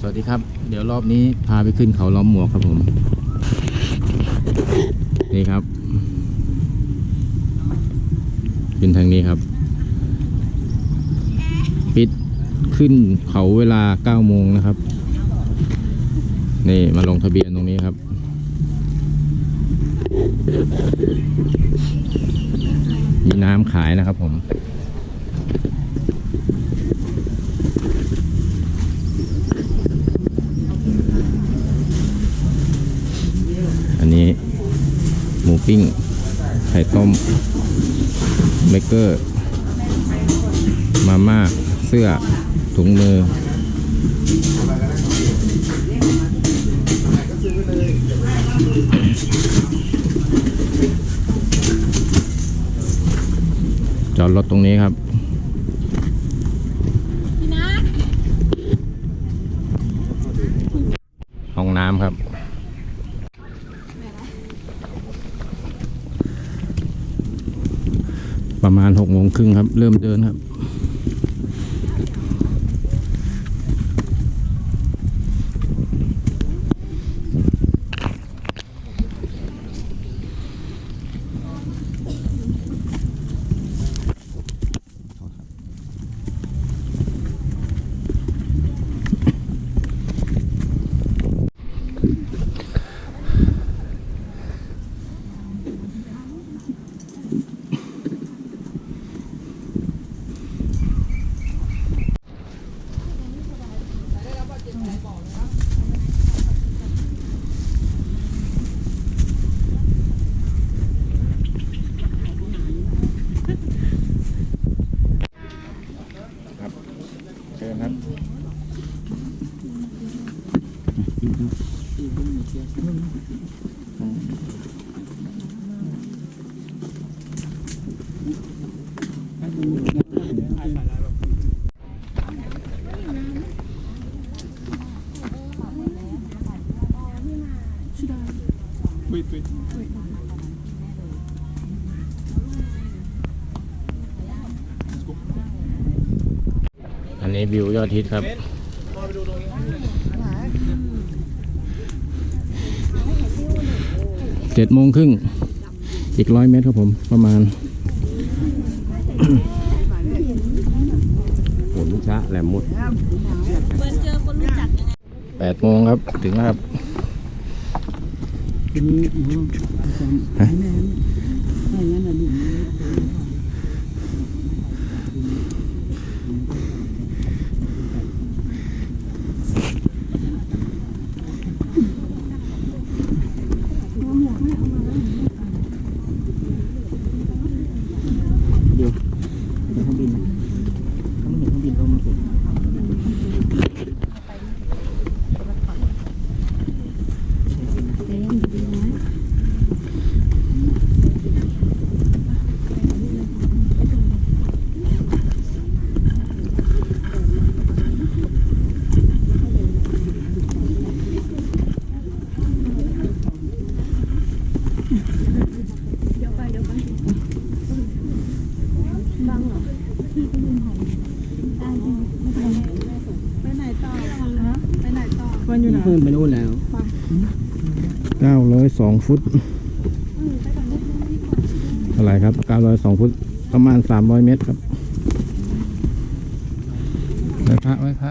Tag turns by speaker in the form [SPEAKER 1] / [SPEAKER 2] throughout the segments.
[SPEAKER 1] สวัสดีครับ เดี๋ยวรอบนี้พาไปขึ้นเขาล้อมหมวกครับผม นี่ครับ ขึ้นทางนี้ครับ ปิดขึ้นเขาเวลา9โมงนะครับ นี่มาลงทะเบียนตรงนี้ครับมีน้ำขายนะครับผม อันนี้หมู ปิ้ง ไข่ต้มเบเกอร์ มาม่า เสื้อ ถุงมือ จอดรถตรงนี้ครับห้องน้ำครับ ประมาณหกโมงครึ่งครับ เริ่มเดินครับ อันนี้วิวยอดฮิตครับ เจ็ดโมงครึ่ง อีกร้อยเมตรครับผมประมาณโหลูกช้าแหลมมุด
[SPEAKER 2] เปิดเจอคนรู้จักยังไง
[SPEAKER 1] แปดโมงครับ ถึงแล้วครับ
[SPEAKER 3] Bu, bu çok güzel.
[SPEAKER 1] Aynen. Aynen.
[SPEAKER 3] Aynen. มันอยู่ไหนเพิ่มไปนู่นแล้ว
[SPEAKER 1] เก้าร้อยสองฟุตเท่าไหร่ครับเก้าร้อยสองฟุต ประมาณสามร้อยเมตรครับไว้พระไว้พระ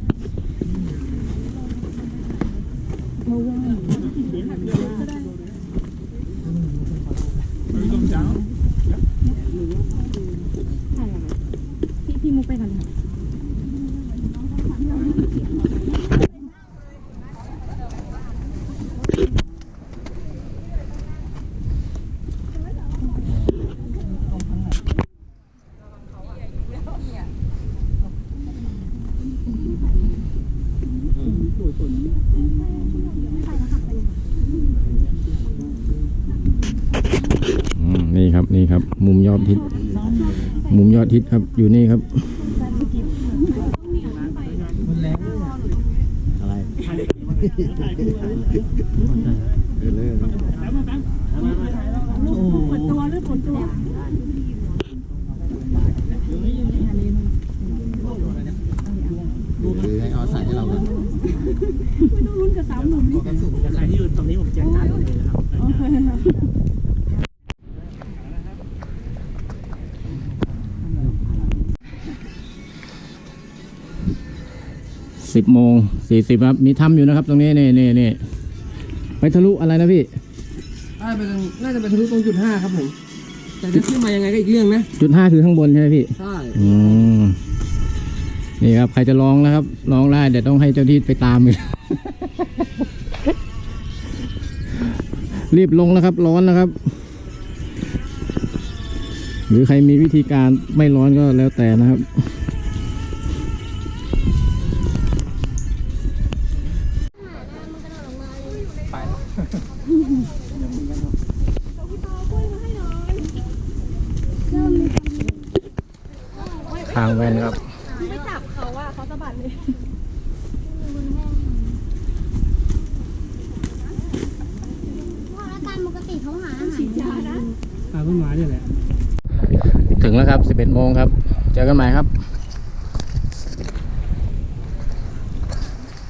[SPEAKER 2] ค
[SPEAKER 1] รับนี่ครับ มุมยอดฮิต มุมยอดฮิตครับอยู่นี่ครับ
[SPEAKER 3] อะไรโอ้โห
[SPEAKER 2] ตัวหรือผลตัว
[SPEAKER 1] สิบโมงสี่สิบครับ มีถ้ำอยู่นะครับ ตรงนี้นี่นี่นี่ไปทะลุอะไรนะพี่
[SPEAKER 4] น่าจะเป็นน่าจะเป็นทะลุตรงจุดห้าครับผม แต่จะขึ้นมายังไงก็อีกเรื่องนะ
[SPEAKER 1] จุดห้าคือข้างบนใช่ไหมพี่
[SPEAKER 4] ใช่
[SPEAKER 1] อืมนี่ครับ ใครจะลองนะครับลองได้แต่ต้องให้เจ้าที่ไปตามอีกรีบลงนะครับ ร้อนนะครับ หรือใครมีวิธีการไม่ร้อนก็แล้วแต่นะครับ ทางแวนครับ
[SPEAKER 2] ไม่จับเขาว่าเขาสะบัดเลย
[SPEAKER 5] พ่อแล้วตามปกติเขาหาอาหารยานะ
[SPEAKER 3] ตาต้นไม้เนี่ยแหละ
[SPEAKER 1] ถึงแล้วครับ 11โมงครับ เจอกันใหม่ครับ